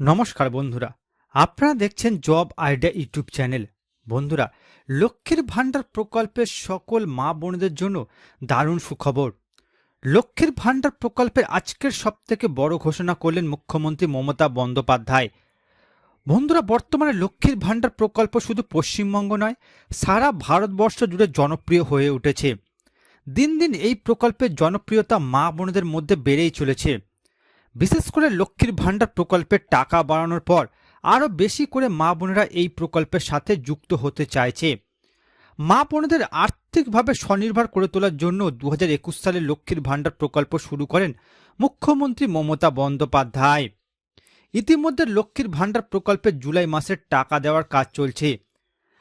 নমস্কার বন্ধুরা, আপনারা দেখছেন জব আইডিয়া ইউটিউব চ্যানেল। বন্ধুরা, লক্ষ্মীর ভাণ্ডার প্রকল্পের সকল মা বোনদের জন্য দারুণ সুখবর। লক্ষ্মীর ভাণ্ডার প্রকল্পের আজকের সবথেকে বড় ঘোষণা করলেন মুখ্যমন্ত্রী মমতা বন্দ্যোপাধ্যায়। বন্ধুরা, বর্তমানে লক্ষ্মীর ভাণ্ডার প্রকল্প শুধু পশ্চিমবঙ্গ নয়, সারা ভারতবর্ষ জুড়ে জনপ্রিয় হয়ে উঠেছে। দিন দিন এই প্রকল্পের জনপ্রিয়তা মা বোনদের মধ্যে বেড়েই চলেছে। বিশেষ করে লক্ষ্মীর ভাণ্ডার প্রকল্পের টাকা বাড়ানোর পর আরও বেশি করে মা বোনেরা এই প্রকল্পের সাথে যুক্ত হতে চাইছে। মা বোনদের আর্থিকভাবে স্বনির্ভর করে তোলার জন্য দু হাজার একুশ সালে লক্ষ্মীর ভাণ্ডার প্রকল্প শুরু করেন মুখ্যমন্ত্রী মমতা বন্দ্যোপাধ্যায়। ইতিমধ্যে লক্ষ্মীর ভাণ্ডার প্রকল্পে জুলাই মাসের টাকা দেওয়ার কাজ চলছে।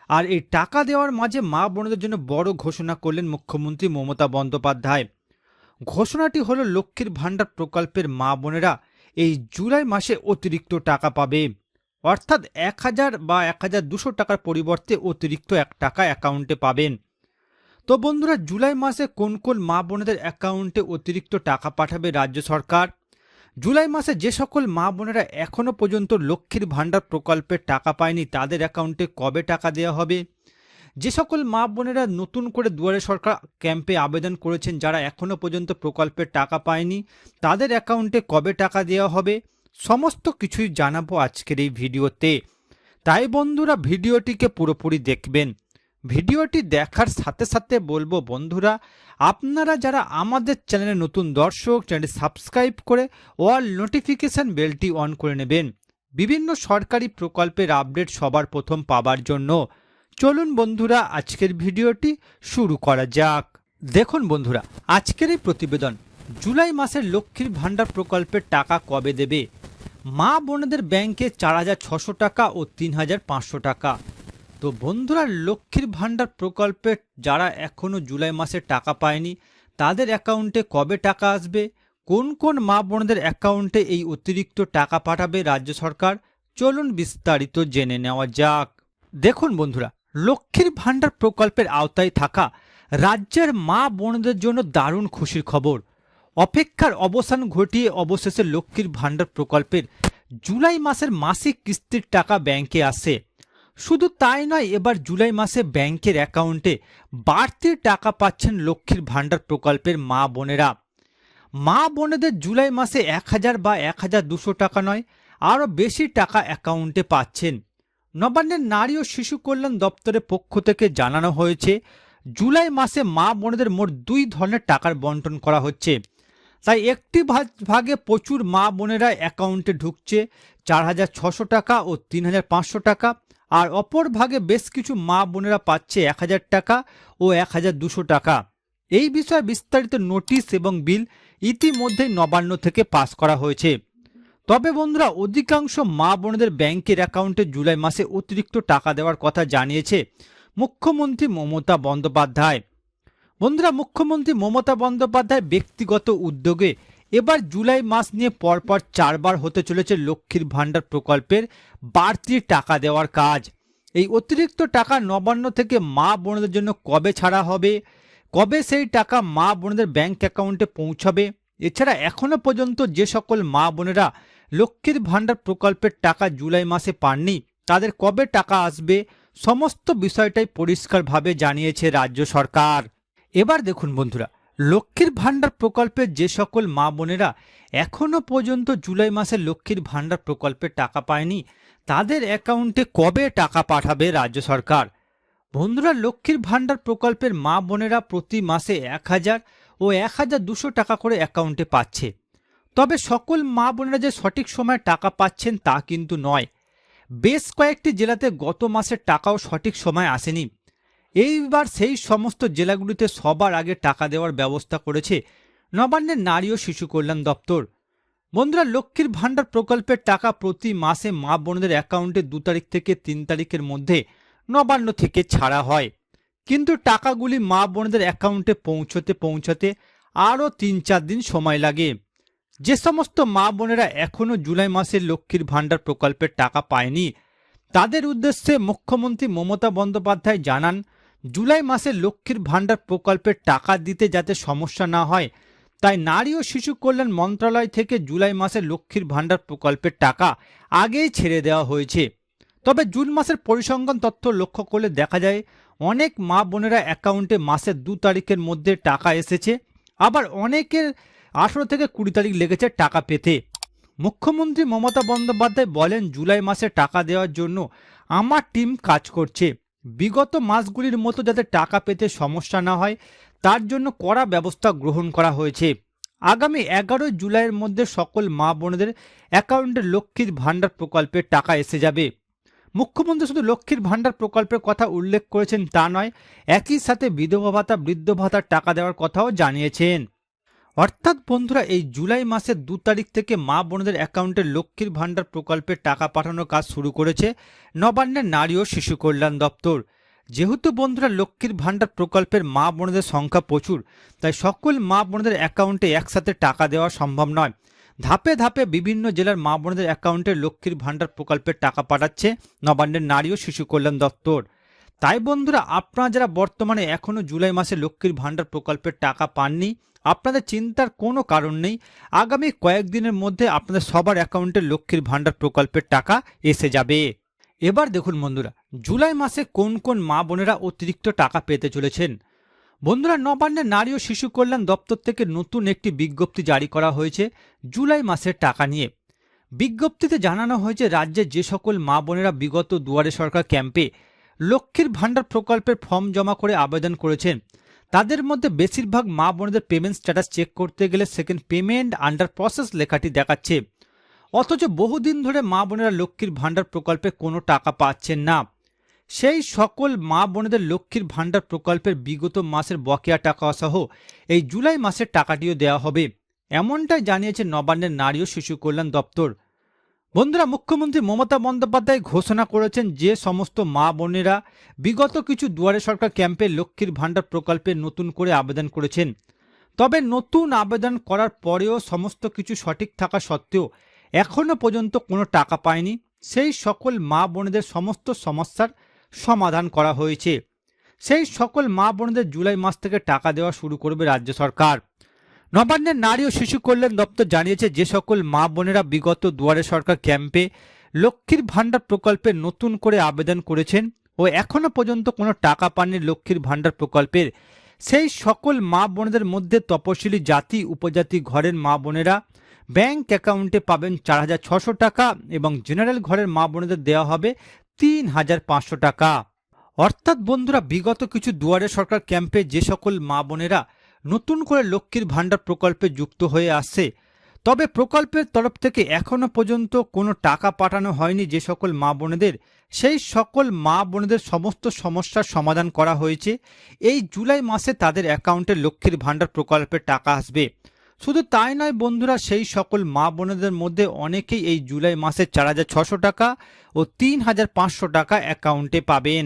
আর এই টাকা দেওয়ার মাঝে মা বোনদের জন্য বড় ঘোষণা করলেন মুখ্যমন্ত্রী মমতা বন্দ্যোপাধ্যায়। ঘোষণাটি হলো লক্ষ্মীর ভাণ্ডার প্রকল্পের মা বোনেরা এই জুলাই মাসে অতিরিক্ত টাকা পাবে। অর্থাৎ এক হাজার বা এক হাজার দুশো টাকার পরিবর্তে অতিরিক্ত এক টাকা অ্যাকাউন্টে পাবেন। তো বন্ধুরা, জুলাই মাসে কোন কোন মা বোনেদের অ্যাকাউন্টে অতিরিক্ত টাকা পাঠাবে রাজ্য সরকার? জুলাই মাসে যে সকল মা বোনেরা এখনও পর্যন্ত লক্ষ্মীর ভাণ্ডার প্রকল্পের টাকা পায়নি, তাদের অ্যাকাউন্টে কবে টাকা দেওয়া হবে? যে সকল মা বোনেরা নতুন করে দুয়ারে সরকার ক্যাম্পে আবেদন করেছেন, যারা এখনও পর্যন্ত প্রকল্পের টাকা পায়নি, তাদের অ্যাকাউন্টে কবে টাকা দেওয়া হবে, সমস্ত কিছুই জানাব আজকের এই ভিডিওতে। তাই বন্ধুরা, ভিডিওটিকে পুরোপুরি দেখবেন। ভিডিওটি দেখার সাথে সাথে বলব, বন্ধুরা, আপনারা যারা আমাদের চ্যানেলে নতুন দর্শক, চ্যানেলটি সাবস্ক্রাইব করে অল নোটিফিকেশান বেলটি অন করে নেবেন। বিভিন্ন সরকারি প্রকল্পের আপডেট সবার প্রথম পাবার জন্য। চলুন বন্ধুরা, আজকের ভিডিওটি শুরু করা যাক। দেখুন বন্ধুরা, আজকের এই প্রতিবেদন, জুলাই মাসের লক্ষ্মীর ভাণ্ডার প্রকল্পের টাকা কবে দেবে? মা বোনেদের ব্যাংকে চার হাজার ছশো টাকা ও তিন হাজার পাঁচশো টাকা। তো বন্ধুরা, লক্ষ্মীর ভাণ্ডার প্রকল্পে যারা এখনও জুলাই মাসে টাকা পায়নি, তাদের অ্যাকাউন্টে কবে টাকা আসবে? কোন কোন মা বোনদের অ্যাকাউন্টে এই অতিরিক্ত টাকা পাঠাবে রাজ্য সরকার? চলুন বিস্তারিত জেনে নেওয়া যাক। দেখুন বন্ধুরা লক্ষ্মীর ভাণ্ডার প্রকল্পের আওতায় থাকা রাজ্যের মা বোনদের জন্য দারুণ খুশির খবর। অপেক্ষার অবসান ঘটিয়ে অবশেষে লক্ষ্মীর ভাণ্ডার প্রকল্পের জুলাই মাসের মাসিক কিস্তির টাকা ব্যাংকে আসে। শুধু তাই নয়, এবার জুলাই মাসে ব্যাংকের অ্যাকাউন্টে বাড়তি টাকা পাচ্ছেন লক্ষ্মীর ভাণ্ডার প্রকল্পের মা বোনেরা। মা বোনেদের জুলাই মাসে এক হাজার বা এক হাজার দুশো টাকা নয়, আরও বেশি টাকা অ্যাকাউন্টে পাচ্ছেন। নবান্নের নারী ও শিশু কল্যাণ দপ্তরের পক্ষ থেকে জানানো হয়েছে, জুলাই মাসে মা বোনেদের মোট দুই ধরনের টাকার বন্টন করা হচ্ছে। তাই একটি ভাগে প্রচুর মা বোনেরা অ্যাকাউন্টে ঢুকছে, চার হাজার ছশো টাকা ও তিন হাজার পাঁচশো টাকা, আর অপর ভাগে বেশ কিছু মা বোনেরা পাচ্ছে এক হাজার টাকা ও এক হাজার দুশো টাকা। এই বিষয়ে বিস্তারিত নোটিশ এবং বিল ইতিমধ্যেই নবান্ন থেকে পাস করা হয়েছে। তবে বন্ধুরা, অধিকাংশ মা বোনদের ব্যাংকের অ্যাকাউন্টে জুলাই মাসে অতিরিক্ত টাকা দেওয়ার কথা জানিয়েছে মুখ্যমন্ত্রী মমতা বন্দ্যোপাধ্যায়। বন্ধুরা, মুখ্যমন্ত্রী মমতা বন্দ্যোপাধ্যায় ব্যক্তিগত উদ্যোগে এবার জুলাই মাস নিয়ে পরপর চারবার হতে চলেছে লক্ষ্মীর ভাণ্ডার প্রকল্পের বাড়তি টাকা দেওয়ার কাজ। এই অতিরিক্ত টাকা নবান্ন থেকে মা বোনদের জন্য কবে ছাড়া হবে? কবে সেই টাকা মা বোনদের ব্যাংক অ্যাকাউন্টে পৌঁছাবে? এছাড়া এখনও পর্যন্ত যে সকল মা বোনেরা লক্ষ্মীর ভাণ্ডার প্রকল্পের টাকা জুলাই মাসে পাননি। তাদের কবে টাকা আসবে? সমস্ত বিষয়টাই পরিষ্কারভাবে জানিয়েছে রাজ্য সরকার। এবার দেখুন বন্ধুরা, লক্ষ্মীর ভাণ্ডার প্রকল্পের যে সকল মা বোনেরা এখনও পর্যন্ত জুলাই মাসে লক্ষ্মীর ভাণ্ডার প্রকল্পের টাকা পায়নি, তাদের অ্যাকাউন্টে কবে টাকা পাঠাবে রাজ্য সরকার? বন্ধুরা, লক্ষ্মীর ভাণ্ডার প্রকল্পের মা বোনেরা প্রতি মাসে এক হাজার ও এক হাজার দুশো টাকা করে অ্যাকাউন্টে পাচ্ছে। তবে সকল মা বোনেরা যে সঠিক সময়ে টাকা পাচ্ছেন তা কিন্তু নয়। বেশ কয়েকটি জেলাতে গত মাসের টাকাও সঠিক সময় আসেনি। এইবার সেই সমস্ত জেলাগুলিতে সবার আগে টাকা দেওয়ার ব্যবস্থা করেছে নবান্নের নারী ও শিশু কল্যাণ দপ্তর। বন্ধুরা, লক্ষ্মীর ভাণ্ডার প্রকল্পের টাকা প্রতি মাসে মা বোনদের অ্যাকাউন্টে দু তারিখ থেকে তিন তারিখের মধ্যে নবান্ন থেকে ছাড়া হয়। কিন্তু টাকাগুলি মা বোনদের অ্যাকাউন্টে পৌঁছতে পৌঁছতে আরও তিন চার দিন সময় লাগে। যে সমস্ত মা বোনেরা এখনও জুলাই মাসের লক্ষ্মীর ভাণ্ডার প্রকল্পের টাকা পায়নি, তাদের উদ্দেশ্যে মুখ্যমন্ত্রী মমতা বন্দ্যোপাধ্যায় জানান, জুলাই মাসে লক্ষ্মীর ভাণ্ডার প্রকল্পের টাকা দিতে যাতে সমস্যা না হয়, তাই নারী ও শিশু কল্যাণ মন্ত্রণালয় থেকে জুলাই মাসে লক্ষ্মীর ভাণ্ডার প্রকল্পের টাকা আগেই ছেড়ে দেওয়া হয়েছে। তবে জুন মাসের পরিসংখ্যান তথ্য লক্ষ্য করলে দেখা যায়, অনেক মা বোনেরা অ্যাকাউন্টে মাসের দু তারিখের মধ্যে টাকা এসেছে, আবার অনেকের আঠেরো থেকে কুড়ি তারিখ লেগেছে টাকা পেতে। মুখ্যমন্ত্রী মমতা বন্দ্যোপাধ্যায় বলেন, জুলাই মাসে টাকা দেওয়ার জন্য আমার টিম কাজ করছে। বিগত মাসগুলির মতো যাতে টাকা পেতে সমস্যা না হয়, তার জন্য কড়া ব্যবস্থা গ্রহণ করা হয়েছে। আগামী এগারোই জুলাইয়ের মধ্যে সকল মা বোনেদের অ্যাকাউন্টে লক্ষ্মীর ভাণ্ডার প্রকল্পের টাকা এসে যাবে। মুখ্যমন্ত্রী শুধু লক্ষ্মীর ভাণ্ডার প্রকল্পের কথা উল্লেখ করেছেন তা নয়, একই সাথে বিধবা ভাতা, বৃদ্ধ ভাতার টাকা দেওয়ার কথাও জানিয়েছেন। অর্থাৎ বন্ধুরা, এই জুলাই মাসের দু তারিখ থেকে মা বোনদের অ্যাকাউন্টে লক্ষ্মীর ভাণ্ডার প্রকল্পের টাকা পাঠানোর কাজ শুরু করেছে নবান্নের নারী ও শিশু কল্যাণ দপ্তর। যেহেতু বন্ধুরা, লক্ষ্মীর ভাণ্ডার প্রকল্পের মা বোনদের সংখ্যা প্রচুর, তাই সকল মা বোনদের অ্যাকাউন্টে একসাথে টাকা দেওয়া সম্ভব নয়। ধাপে ধাপে বিভিন্ন জেলার মা বোনদের অ্যাকাউন্টে লক্ষ্মীর ভাণ্ডার প্রকল্পের টাকা পাঠাচ্ছে নবান্নের নারী ও শিশু কল্যাণ দপ্তর। তাই বন্ধুরা, আপনারা যারা বর্তমানে এখনও জুলাই মাসে লক্ষ্মীর ভাণ্ডার প্রকল্পের টাকা পাননি আপনাদের চিন্তার কোনো কারণ নেই। আগামী কয়েকদিনের মধ্যে আপনাদের সবার অ্যাকাউন্টে লক্ষ্মীর ভাণ্ডার প্রকল্পের টাকা এসে যাবে। এবার দেখুন বন্ধুরা, জুলাই মাসে কোন কোন মা বোনেরা অতিরিক্ত টাকা পেতে চলেছেন? বন্ধুরা নবান্নের নারী ও শিশু কল্যাণ দপ্তর থেকে নতুন একটি বিজ্ঞপ্তি জারি করা হয়েছে জুলাই মাসের টাকা নিয়ে। বিজ্ঞপ্তিতে জানানো হয়েছে, রাজ্যে যে সকল মা বোনেরা বিগত দুয়ারে সরকার ক্যাম্পে লক্ষ্মীর ভাণ্ডার প্রকল্পের ফর্ম জমা করে আবেদন করেছেন। তাদের মধ্যে বেশিরভাগ মা বোনদের পেমেন্ট স্ট্যাটাস চেক করতে গেলে সেকেন্ড পেমেন্ট আন্ডার প্রসেস লেখাটি দেখাচ্ছে। অথচ বহুদিন ধরে মা বোনেরা লক্ষ্মীর ভাণ্ডার প্রকল্পে কোনো টাকা পাচ্ছেন না। সেই সকল মা বোনেদের লক্ষ্মীর ভাণ্ডার প্রকল্পের বিগত মাসের বকেয়া টাকা সহ এই জুলাই মাসের টাকাটিও দেওয়া হবে। এমনটাই জানিয়েছে নবান্নের নারী ও শিশু কল্যাণ দপ্তর। বন্ধুরা, মুখ্যমন্ত্রী মমতা বন্দ্যোপাধ্যায় ঘোষণা করেছেন যে সমস্ত মা বোনেরা বিগত কিছু দুয়ারে সরকার ক্যাম্পে লক্ষ্মীর ভাণ্ডার প্রকল্পে নতুন করে আবেদন করেছেন। তবে নতুন আবেদন করার পরেও সমস্ত কিছু সঠিক থাকা সত্ত্বেও এখনও পর্যন্ত কোনো টাকা পায়নি। সেই সকল মা বোনেদের সমস্ত সমস্যার সমাধান করা হয়েছে। সেই সকল মা বোনেদের জুলাই মাস থেকে টাকা দেওয়া শুরু করবে রাজ্য সরকার। নবান্নের নারী ও শিশু কল্যাণ দপ্তর জানিয়েছে যে সকল মা বোনেরা বিগত দুয়ারে সরকার ক্যাম্পে লক্ষ্মীর ভাণ্ডার প্রকল্পে নতুন করে আবেদন করেছেন ও এখনও পর্যন্ত কোনো টাকা পাননি লক্ষ্মীর ভাণ্ডার প্রকল্পের। সেই সকল মা বোনেদের মধ্যে তপশিলি জাতি, উপজাতি ঘরের মা বোনেরা ব্যাংক অ্যাকাউন্টে পাবেন চার হাজার ছশো টাকা এবং জেনারেল ঘরের মা বোনেদের দেওয়া হবে তিন হাজার পাঁচশো টাকা। অর্থাৎ বন্ধুরা, বিগত কিছু দুয়ারে সরকার ক্যাম্পে যে সকল মা বোনেরা নতুন করে লক্ষ্মীর ভাণ্ডার প্রকল্পে যুক্ত হয়ে আসছে তবে প্রকল্পের তরফ থেকে এখনও পর্যন্ত কোনো টাকা পাঠানো হয়নি যে সকল মা বোনেদের। সেই সকল মা বোনেদের সমস্ত সমস্যার সমাধান করা হয়েছে। এই জুলাই মাসে তাদের অ্যাকাউন্টে লক্ষ্মীর ভাণ্ডার প্রকল্পের টাকা আসবে। শুধু তাই নয় বন্ধুরা, সেই সকল মা বোনেদের মধ্যে অনেকেই এই জুলাই মাসে চার হাজার ছশো টাকা ও তিন হাজার পাঁচশো টাকা অ্যাকাউন্টে পাবেন।